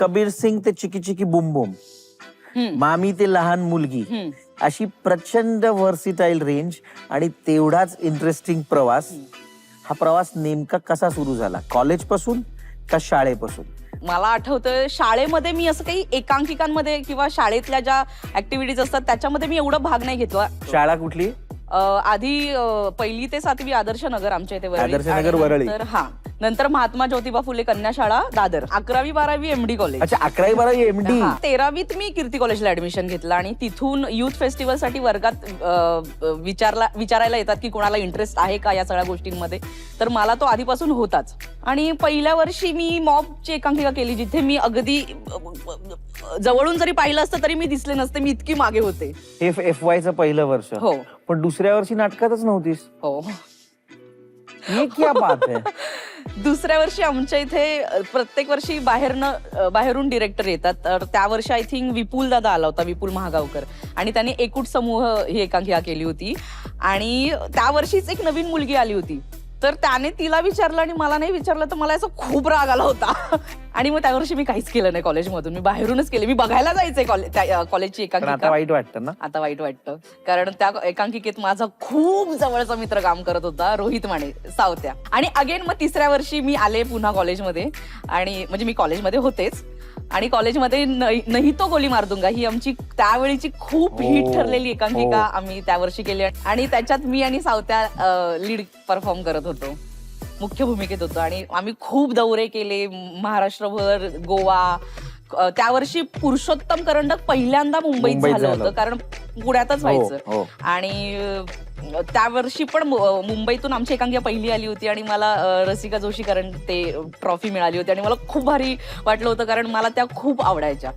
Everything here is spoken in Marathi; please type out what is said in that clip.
कबीर सिंग ते चिकी चिकी बुम बुम. मामी ते लहान मुलगी. अशी प्रचंड व्हर्सिटाईल रेंज आणि तेवढाच इंटरेस्टिंग प्रवास. हा प्रवास नेमका कसा सुरू झाला? कॉलेजपासून का शाळेपासून? मला आठवतं शाळेमध्ये मी असं काही एकांकिकांमध्ये किंवा शाळेतल्या ज्या ऍक्टिव्हिटीज असतात त्याच्यामध्ये मी एवढं भाग नाही घेतला. शाळा कुठली? आधी पहिली ते सातवी आदर्श नगर आमच्या इथे. आदर्श नगर वरळी. नंतर- हा नंतर महात्मा ज्योतिबा फुले कन्या शाळा दादर अकरावी बारावी एमडी कॉलेज अच्छा अकरावी बारावी एमडी. तेरावीत मी कीर्ती कॉलेजला ऍडमिशन घेतलं आणि तिथून युथ फेस्टिवलसाठी वर्गात विचारला विचारायला येतात की कोणाला इंटरेस्ट आहे का या सगळ्या गोष्टींमध्ये तर मला तो आधीपासून होताच आणि पहिल्या वर्षी मी मॉबची एकांकिका केली जिथे मी अगदी जवळून जरी पाहिलं असतं तरी मी दिसले नसते मी इतकी मागे होते. एफ एफ वायचं पहिलं वर्ष. हो. पण दुसऱ्या वर्षी नाटकातच नव्हतीस. हो. ये क्या बात है? दुसऱ्या वर्षी आमच्या इथे अ, प्रत्येक वर्षी बाहेरनं अ, बाहेरून डिरेक्टर येतात. तर त्या वर्षी आय थिंक विपुल दादा आला होता विपुल महागावकर. आणि त्याने एकूट समूह ही एकांकिका केली होती. आणि त्या वर्षीच एक नवीन मुलगी आली होती. तर त्याने तिला विचारलं आणि मला नाही विचारलं तर मला असं खूप राग आला होता. आणि मग त्या वर्षी मी काहीच केलं नाही कॉलेजमधून. मी बाहेरूनच केले. मी बघायला जायचंय कॉलेज कॉलेजची एकांकिका. वाईट वाटतं ना? आता वाईट वाटतं. कारण त्या एकांकिकेत माझा खूप जवळचा मित्र काम करत होता रोहित माने सावत्या. आणि अगेन मग तिसऱ्या वर्षी मी आले पुन्हा कॉलेजमध्ये. आणि म्हणजे मी कॉलेजमध्ये होतेच. आणि कॉलेजमध्ये नाही तो गोली मारदुंगा. ही आमची त्यावेळीची खूप हो, हिट ठरलेली एकांकिका हो. आम्ही त्या वर्षी केली. आणि त्याच्यात मी आणि सावत्या लीड परफॉर्म करत होतो. मुख्य भूमिकेत होतो. आणि आम्ही खूप दौरे केले. महाराष्ट्रभर गोवा त्या वर्षी पुरुषोत्तम करंडक पहिल्यांदा मुंबईत झालं. होतं कारण पुण्यातच हो, व्हायचं हो. आणि त्या वर्षी पण मुंबईतून आमची एकांकिका पहिली आली होती आणि मला रसिका जोशी कारण ते ट्रॉफी मिळाली होती आणि मला खूप भारी वाटलं होतं कारण मला त्या खूप आवडायच्या